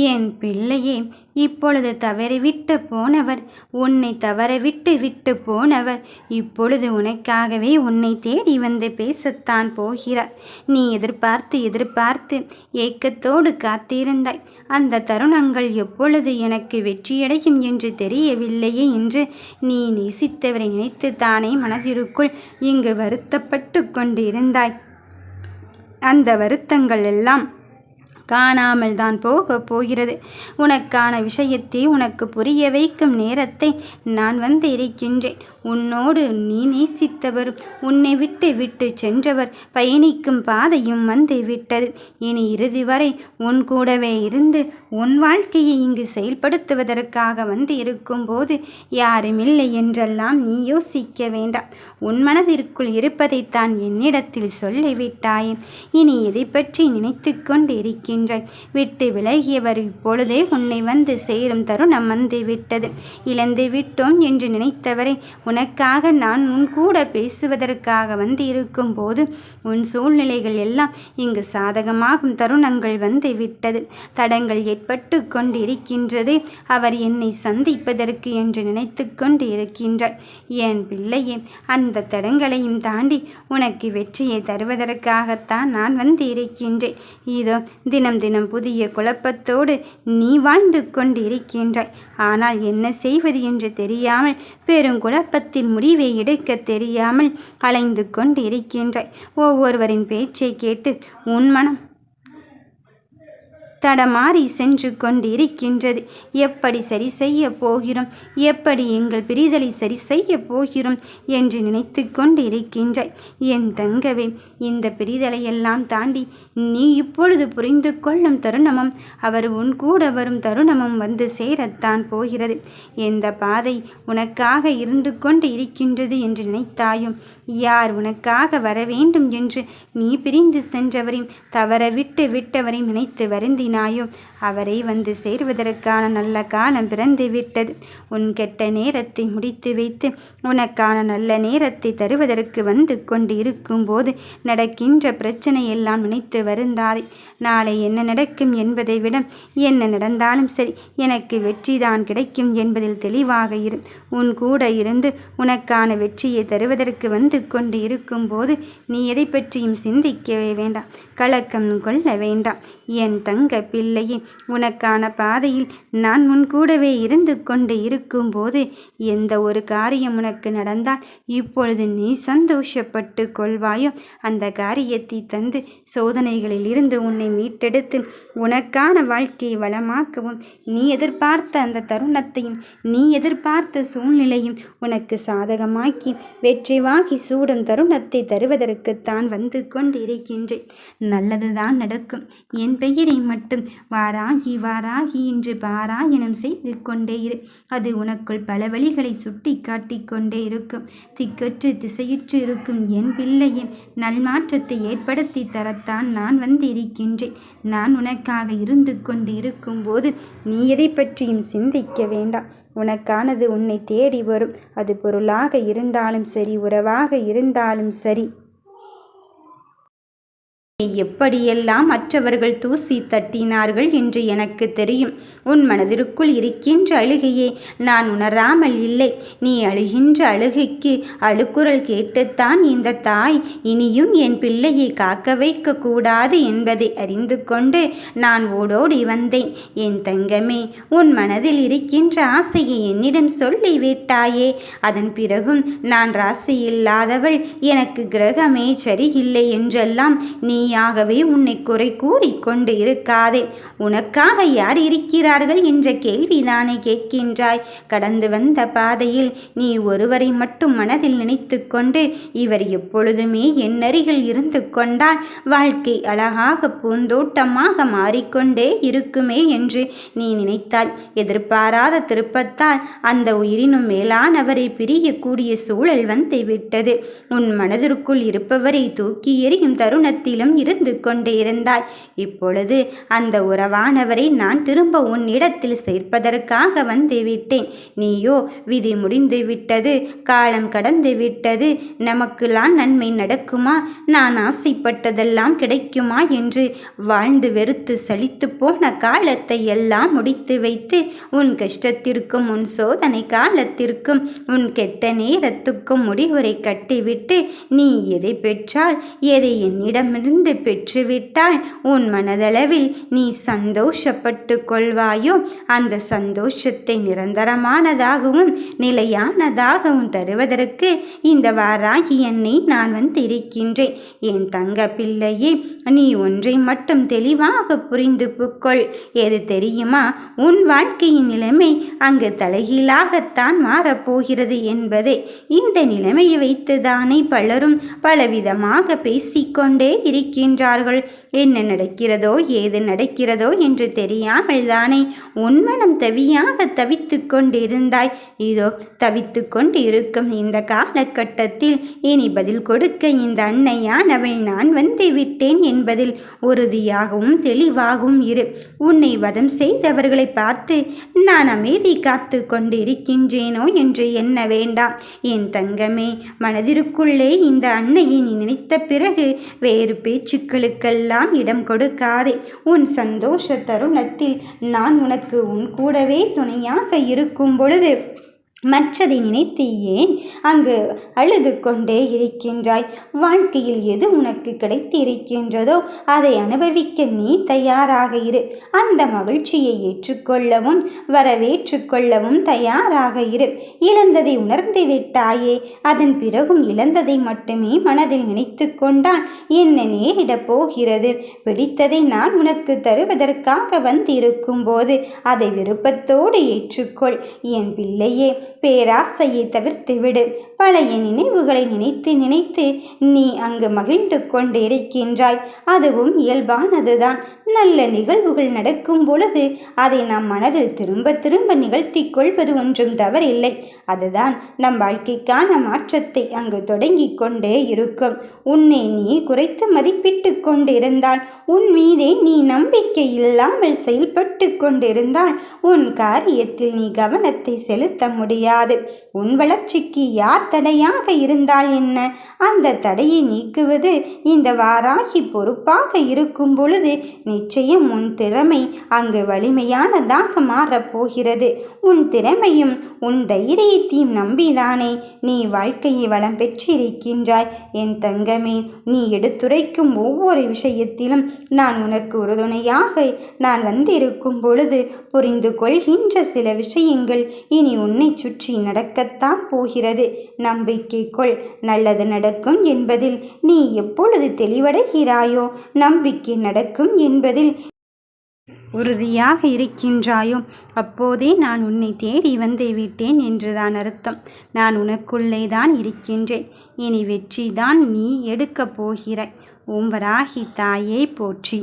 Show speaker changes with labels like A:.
A: என் பிள்ளையே இப்பொழுது தவறிவிட்டு போனவர். உன்னை தவறவிட்டு விட்டு போனவர். இப்பொழுது உனக்காகவே உன்னை தேடி வந்து பேசத்தான் போகிறார். நீ எதிர்பார்த்து எதிர்பார்த்து ஏக்கத்தோடு காத்திருந்தாய். அந்த தருணங்கள் எப்பொழுது எனக்கு வெற்றியடையும் என்று தெரியவில்லையே என்று நீ நேசித்தவரை நினைத்து தானே மனதிற்குள் இங்கு வருத்தப்பட்டு கொண்டிருந்தாய். அந்த வருத்தங்கள் எல்லாம் காணாமல் தான் போக போகிறது. உனக்கான விஷயத்தை உனக்கு புரிய வைக்கும் நேரத்தை நான் வந்து இருக்கின்றேன். உன்னோடு நீ நேசித்தவர் உன்னை விட்டு விட்டு சென்றவர் பயணிக்கும் பாதையும் வந்து விட்டது. இனி இறுதி வரை உன் கூடவே இருந்து உன் வாழ்க்கையை இங்கு செயல்படுத்துவதற்காக வந்து இருக்கும்போது யாருமில்லை என்றெல்லாம் நீ யோசிக்க வேண்டாம். உன் மனதிற்குள் இருப்பதைத்தான் என்னிடத்தில் சொல்லிவிட்டாய். இனி எதை பற்றி நினைத்து கொண்டு இருக்கின்றாய் விட்டு விலகியவர் இப்பொழுதே உன்னை வந்து சேரும் தருணம் வந்து விட்டது. இழந்து விட்டோம் என்று நினைத்தவரை உனக்காக நான் உன் கூட பேசுவதற்காக வந்து இருக்கும் போது உன் சூழ்நிலைகள் எல்லாம் இங்கு சாதகமாகும் தருணங்கள் வந்து விட்டது. தடங்கள் ஏற்பட்டு கொண்டிருக்கின்றது அவர் என்னை சந்திப்பதற்கு என்று நினைத்து கொண்டு இருக்கின்றார் என் பிள்ளையே அந்த தடங்களையும் தாண்டி உனக்கு வெற்றியை தருவதற்காகத்தான் நான் வந்து இருக்கின்றேன். இதோ தினம் தினம் புதிய குழப்பத்தோடு நீ வாழ்ந்து கொண்டு இருக்கின்றாய் ஆனால் என்ன செய்வது என்று தெரியாமல் பெருங்குழப்பத்தில் முடிவை எடுக்க தெரியாமல் அலைந்து கொண்டு இருக்கின்றாய் ஒவ்வொருவரின் பேச்சை கேட்டு உன் மனம் தடமாறி சென்று கொண்டிருக்கின்றது. எப்படி சரி செய்ய போகிறோம்? எப்படி எங்கள் பிரிதலை சரி செய்ய போகிறோம் என்று நினைத்து கொண்டிருக்கின்றாய். என் தங்கவே இந்த பிரிதலையெல்லாம் தாண்டி நீ இப்பொழுது புரிந்து கொள்ளும் தருணமும் அவர் உன் கூட வரும் தருணமும் வந்து சேரத்தான் போகிறது. எந்த பாதை உனக்காக இருந்து கொண்டு இருக்கின்றது என்று நினைத்தாயும் யார் உனக்காக வர வேண்டும் என்று நீ பிரிந்து சென்றவரையும் தவற விட்டு விட்டவரையும் நினைத்து வருந்தின கூறினாயோ அவரை வந்து சேர்வதற்கான நல்ல காலம் பிறந்து விட்டது உன் கெட்ட நேரத்தை முடித்து வைத்து உனக்கான நல்ல நேரத்தை தருவதற்கு வந்து கொண்டு இருக்கும்போது நடக்கின்ற பிரச்சனை எல்லாம் நினைத்து வருந்தாதே. நாளை என்ன நடக்கும் என்பதை விட என்ன நடந்தாலும் சரி எனக்கு வெற்றிதான் கிடைக்கும் என்பதில் தெளிவாக இரு. உன் கூட இருந்து உனக்கான வெற்றியை தருவதற்கு வந்து கொண்டு இருக்கும்போது நீ எதை பற்றியும் சிந்திக்கவே வேண்டாம். கலக்கம் கொள்ள வேண்டாம். என் தங்க பிள்ளையே உனக்கான பாதையில் நான் உன் கூடவே இருந்து கொண்டு இருக்கும்போது எந்த ஒரு காரியம் உனக்கு நடந்தால் இப்பொழுது நீ சந்தோஷப்பட்டு கொள்வாயோ? அந்த காரியத்தை தந்து சோதனைகளில் இருந்து உன்னை மீட்டெடுத்து உனக்கான வாழ்க்கையை வளமாக்கவும். நீ எதிர்பார்த்த அந்த தருணத்தையும் நீ எதிர்பார்த்த சூழ்நிலையும் உனக்கு சாதகமாக்கி வெற்றி வாகி சூடும் தருணத்தை தருவதற்குத்தான் வந்து கொண்டிருக்கின்றேன். நல்லதுதான் நடக்கும். என் பெயரை மட்டும் வாராகி வாராகி என்று பாராயணம் செய்து கொண்டே இரு. அது உனக்குள் பல வழிகளை சுட்டி காட்டிக் கொண்டே இருக்கும். திக்கற்று திசையுற்று இருக்கும் என் பிள்ளையின் நல்மாற்றத்தை ஏற்படுத்தி தரத்தான் நான் வந்திருக்கின்றேன். நான் உனக்காக இருந்து கொண்டு இருக்கும்போது நீ எதை பற்றியும் சிந்திக்க வேண்டாம். உனக்கானது உன்னை தேடி வரும். அது பொருளாக இருந்தாலும் சரி உறவாக இருந்தாலும் சரி. எப்படியெல்லாம் மற்றவர்கள் தூசி தட்டினார்கள் என்று எனக்கு தெரியும். உன் மனதிற்குள் இருக்கின்ற அழுகையே நான் உணராமல் இல்லை. நீ அழுகின்ற அழுகைக்கு அழுக்குரல் கேட்டுத்தான் இந்த தாய். இனியும் என் பிள்ளையை காக்க வைக்க கூடாது என்பதை அறிந்து கொண்டு நான் ஓடோடி வந்தேன். என் தங்கமே உன் மனதில் இருக்கின்ற ஆசையை என்னிடம் சொல்லிவிட்டாயே. அதன் பிறகும் நான் ராசி இல்லாதவள் எனக்கு கிரகமே சரியில்லை என்றெல்லாம் நீ நீயாகவே உன்னை குறை கூறிக்கொண்டு இருக்காதே. உனக்காக யார் இருக்கிறார்கள் என்ற கேள்விதானே கேட்கின்றாய். கடந்து வந்த பாதையில் நீ ஒருவரை மட்டும் மனதில் நினைத்து கொண்டு இவர் எப்பொழுதுமே என் அருகில் இருந்து கொண்டால் வாழ்க்கை அழகாக பூந்தோட்டமாக மாறிக்கொண்டே இருக்குமே என்று நீ நினைத்தாய். எதிர்பாராத திருப்பத்தால் அந்த உயிரினும் மேலானவரை பிரியக்கூடிய சூழல் வந்துவிட்டது உன் மனதிற்குள் இருப்பவரை தூக்கி எறியும் தருணத்திலும் இருந்து கொண்டிருந்தாய் இப்பொழுது அந்த உறவானவரை நான் திரும்ப உன்னிடத்தில் சேர்ப்பதற்காக வந்துவிட்டேன். நீயோ விதி முடிந்து விட்டது காலம் கடந்து விட்டது நமக்குலாம் நன்மை நடக்குமா? நான் ஆசைப்பட்டதெல்லாம் கிடைக்குமா என்று வாழ்ந்து வெறுத்து சலித்து போன காலத்தை எல்லாம் முடித்து வைத்து உன் கஷ்டத்திற்கும் உன் சோதனை காலத்திற்கும் உன் கெட்ட நேரத்துக்கும் முடிவுரை கட்டிவிட்டு நீ எதை பெற்றால் எதை என்னிடமிருந்து பெற்றுவிட்டால் உன் மனதளவில் நீ சந்தோஷப்பட்டு கொள்வாயோ அந்த சந்தோஷத்தை நிரந்தரமானதாகவும் நிலையானதாகவும் தருவதற்கு இந்த வாராகி என்னை நான் வந்திருக்கின்றேன். என் தங்க பிள்ளையே நீ ஒன்றை மட்டும் தெளிவாக புரிந்து புக்கொள் எது தெரியுமா? உன் வாழ்க்கையின் நிலைமை அங்கு தலைகீழாகத்தான் மாறப்போகிறது என்பதே. இந்த நிலைமையை வைத்துதானே பலரும் பலவிதமாக பேசிக்கொண்டே இருக்கின்றார்கள் என்ன நடக்கிறதோ ஏது நடக்கிறதோ என்று தெரியாமல் தானே உன்மனம் தவியாக தவித்து கொண்டிருந்தாய். இதோ தவித்து கொண்டு இருக்கும் இந்த காலகட்டத்தில் இனி பதில் கொடுக்க இந்த அன்னையானவள் நான் வந்து விட்டேன் என்பதில் உறுதியாகவும் தெளிவாகவும் இரு. உன்னை வதம் செய்தவர்களை பார்த்து நான் அமைதி காத்து கொண்டிருக்கின்றேனோ என்று எண்ண வேண்டாம். என் தங்கமே மனதிற்குள்ளே இந்த அன்னையை நினைத்த பிறகு வேறு பேச்சு பேச்சுக்களுக்கெல்லாம் இடம் கொடுக்காதே. உன் சந்தோஷ தருணத்தில் நான் உனக்கு உன் கூடவே துணையாக இருக்கும் பொழுது மற்றதை நினைத்து ஏன் அங்கு அழுது கொண்டே இருக்கின்றாய்? வாழ்க்கையில் எது உனக்கு கிடைத்திருக்கின்றதோ அதை அனுபவிக்க நீ தயாராக இரு. அந்த மகிழ்ச்சியை ஏற்றுக்கொள்ளவும் வரவேற்றுக்கொள்ளவும் தயாராக இரு. இழந்ததை உணர்ந்து விட்டாயே அதன் பிறகும் இழந்ததை மட்டுமே மனதில் நினைத்து கொண்டால் என்ன நேரிடப் போகிறது? பிடித்ததை நான் உனக்கு தருவதற்காக வந்திருக்கும் போது அதை விருப்பத்தோடு ஏற்றுக்கொள். என் பிள்ளையே பேராசையை தவிர்த்து விடு. பழைய நினைவுகளை நினைத்து நினைத்து நீ அங்கு மகிழ்ந்து கொண்டிருக்கின்றாய் அதுவும் இயல்பானதுதான். நல்ல நிகழ்வுகள் நடக்கும் பொழுது அதை நம் மனதில் திரும்ப திரும்ப நிகழ்த்தி கொள்வது ஒன்றும் தவறில்லை. அதுதான் நம் வாழ்க்கைக்கான மாற்றத்தை அங்கு தொடங்கி கொண்டே இருக்கும். உன்னை நீ குறைத்து மதிப்பிட்டு கொண்டிருந்தால் உன் மீதே நீ நம்பிக்கை இல்லாமல் செயல்பட்டு கொண்டிருந்தால் உன் காரியத்தில் நீ கவனத்தை செலுத்த முடியாது. உன் வளர்ச்சிக்கு யார் தடையாக இருந்தால் என்ன? அந்த தடையை நீக்குவது இந்த வாராகி பொறுப்பாக இருக்கும் பொழுது நிச்சயம் உன் திறமை அங்கு வலிமையானதாக மாறப்போகிறது உன் திறமையும் உன் தைரியத்தையும் நம்பிதானே. நீ வாழ்க்கையை வளம் பெற்றிருக்கின்றாய். என் தங்கமே நீ எடுத்துரைக்கும் ஒவ்வொரு விஷயத்திலும் நான் உனக்கு உறுதுணையாக நான் வந்திருக்கும் பொழுது புரிந்து கொள்கின்ற சில விஷயங்கள் இனி உன்னை சுற்றி நடக்கத்தான் போகிறது. நம்பிக்கை கொள் நல்லது நடக்கும் என்பதில் நீ எப்பொழுது தெளிவடைகிறாயோ நம்பிக்கை நடக்கும் என்பதில் உறுதியாக இருக்கின்றாயோ அப்போதே நான் உன்னை தேடி வந்து விட்டேன் என்றுதான் அர்த்தம். நான் உனக்குள்ளே தான் இருக்கின்றேன். இனி வெற்றி தான் நீ எடுக்கப் போகிறாய். ஓம்பராகி தாயே போற்றி.